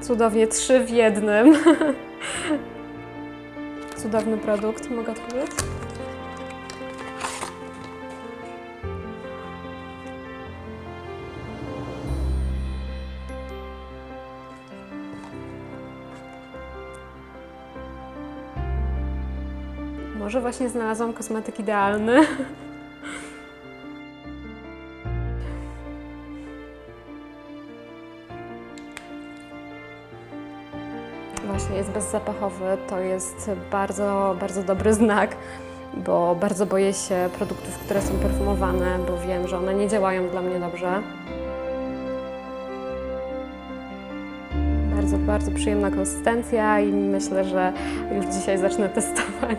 Cudownie, trzy w jednym. Cudowny produkt, mogę odpowiedzieć? Może właśnie znalazłam kosmetyk idealny. Właśnie jest bezzapachowy, to jest bardzo, bardzo dobry znak, bo bardzo boję się produktów, które są perfumowane, bo wiem, że one nie działają dla mnie dobrze. Bardzo, bardzo przyjemna konsystencja i myślę, że już dzisiaj zacznę testować.